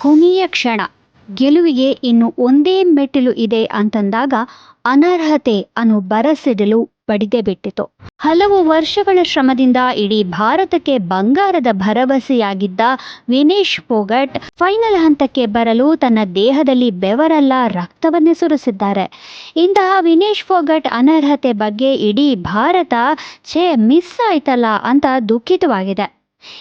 ಕೊನೆಯ ಕ್ಷಣ. ಗೆಲುವಿಗೆ ಇನ್ನು ಒಂದೇ ಮೆಟ್ಟಿಲು ಇದೆ ಅಂತಂದಾಗ ಅನರ್ಹತೆ ಅನ್ನು ಬರಸಿಡಲು ಬಡಿದೇ ಬಿಟ್ಟಿತು. ಹಲವು ವರ್ಷಗಳ ಶ್ರಮದಿಂದ ಇಡೀ ಭಾರತಕ್ಕೆ ಬಂಗಾರದ ಭರವಸೆಯಾಗಿದ್ದ ವಿನೇಶ್ ಫೋಗಟ್ ಫೈನಲ್ ಹಂತಕ್ಕೆ ಬರಲು ತನ್ನ ದೇಹದಲ್ಲಿ ಬೆವರಲ್ಲ ರಕ್ತವನ್ನೇ ಸುರಿಸಿದ್ದಾರೆ. ಇಂತಹ ವಿನೇಶ್ ಫೋಗಟ್ ಅನರ್ಹತೆ ಬಗ್ಗೆ ಇಡೀ ಭಾರತ ಛೇ ಮಿಸ್ ಆಯ್ತಲ್ಲ ಅಂತ ದುಃಖಿತವಾಗಿದೆ.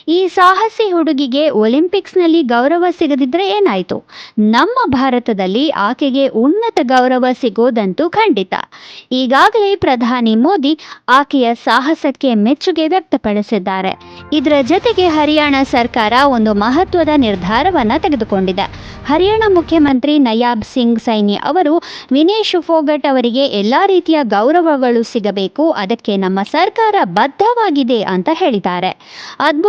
ಈ ಸಾಹಸಿ ಹುಡುಗಿಗೆ ಒಲಿಂಪಿಕ್ಸ್ನಲ್ಲಿ ಗೌರವ ಸಿಗದಿದ್ರೆ ಏನಾಯ್ತು? ನಮ್ಮ ಭಾರತದಲ್ಲಿ ಆಕೆಗೆ ಉನ್ನತ ಗೌರವ ಸಿಗೋದಂತೂ ಖಂಡಿತ. ಈಗಾಗಲೇ ಪ್ರಧಾನಿ ಮೋದಿ ಆಕೆಯ ಸಾಹಸಕ್ಕೆ ಮೆಚ್ಚುಗೆ ವ್ಯಕ್ತಪಡಿಸಿದ್ದಾರೆ. ಇದರ ಜೊತೆಗೆ ಹರಿಯಾಣ ಸರ್ಕಾರ ಒಂದು ಮಹತ್ವದ ನಿರ್ಧಾರವನ್ನ ತೆಗೆದುಕೊಂಡಿದೆ. ಹರಿಯಾಣ ಮುಖ್ಯಮಂತ್ರಿ ನಯಾಬ್ ಸಿಂಗ್ ಸೈನಿ ಅವರು ವಿನೇಶ್ ಫೋಗಟ್ ಅವರಿಗೆ ಎಲ್ಲ ರೀತಿಯ ಗೌರವಗಳು ಸಿಗಬೇಕು, ಅದಕ್ಕೆ ನಮ್ಮ ಸರ್ಕಾರ ಬದ್ಧವಾಗಿದೆ ಅಂತ ಹೇಳಿದ್ದಾರೆ.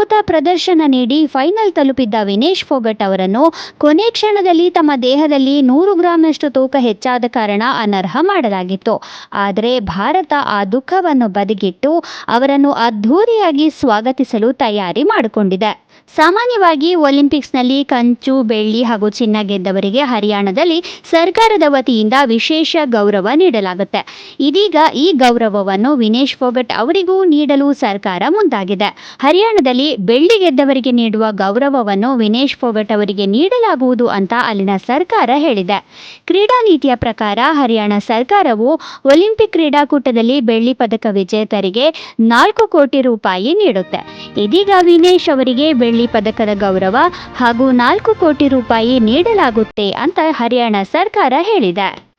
ಪ್ರದರ್ಶನ ನೀಡಿ ಫೈನಲ್ ತಲುಪಿದ್ದ ವಿನೇಶ್ ಫೋಗಟ್ ಅವರನ್ನು ಕೊನೆ ಕ್ಷಣದಲ್ಲಿ ತಮ್ಮ ದೇಹದಲ್ಲಿ ನೂರು ಗ್ರಾಂನಷ್ಟು ತೂಕ ಹೆಚ್ಚಾದ ಕಾರಣ ಅನರ್ಹ ಮಾಡಲಾಗಿತ್ತು. ಆದರೆ ಭಾರತ ಆ ದುಃಖವನ್ನು ಬದಿಗಿಟ್ಟು ಅವರನ್ನು ಅದ್ಧೂರಿಯಾಗಿ ಸ್ವಾಗತಿಸಲು ತಯಾರಿ ಮಾಡಿಕೊಂಡಿದೆ. ಸಾಮಾನ್ಯವಾಗಿ ಒಲಿಂಪಿಕ್ಸ್ನಲ್ಲಿ ಕಂಚು, ಬೆಳ್ಳಿ ಹಾಗೂ ಚಿನ್ನ ಗೆದ್ದವರಿಗೆ ಹರಿಯಾಣದಲ್ಲಿ ಸರ್ಕಾರದ ವತಿಯಿಂದ ವಿಶೇಷ ಗೌರವ ನೀಡಲಾಗುತ್ತೆ. ಇದೀಗ ಈ ಗೌರವವನ್ನು ವಿನೇಶ್ ಫೋಗಟ್ ಅವರಿಗೂ ನೀಡಲು ಸರ್ಕಾರ ಮುಂದಾಗಿದೆ. ಹರಿಯಾಣದಲ್ಲಿ ಬೆಳ್ಳಿ ಗೆದ್ದವರಿಗೆ ನೀಡುವ ಗೌರವವನ್ನು ವಿನೇಶ್ ಫೋಗಟ್ ಅವರಿಗೆ ನೀಡಲಾಗುವುದು ಅಂತ ಅಲ್ಲಿನ ಸರ್ಕಾರ ಹೇಳಿದೆ. ಕ್ರೀಡಾ ನೀತಿಯ ಪ್ರಕಾರ ಹರಿಯಾಣ ಸರ್ಕಾರವು ಒಲಿಂಪಿಕ್ ಕ್ರೀಡಾಕೂಟದಲ್ಲಿ ಬೆಳ್ಳಿ ಪದಕ ವಿಜೇತರಿಗೆ ನಾಲ್ಕು ಕೋಟಿ ರೂಪಾಯಿ ನೀಡುತ್ತೆ. ಇದೀಗ ವಿನೇಶ್ ಅವರಿಗೆ ಬೆಳ್ಳಿ ಪದಕದ ಗೌರವ ಹಾಗೂ ನಾಲ್ಕು ಕೋಟಿ ರೂಪಾಯಿ ನೀಡಲಾಗುತ್ತೆ ಅಂತ ಹರಿಯಾಣ ಸರ್ಕಾರ ಹೇಳಿದೆ.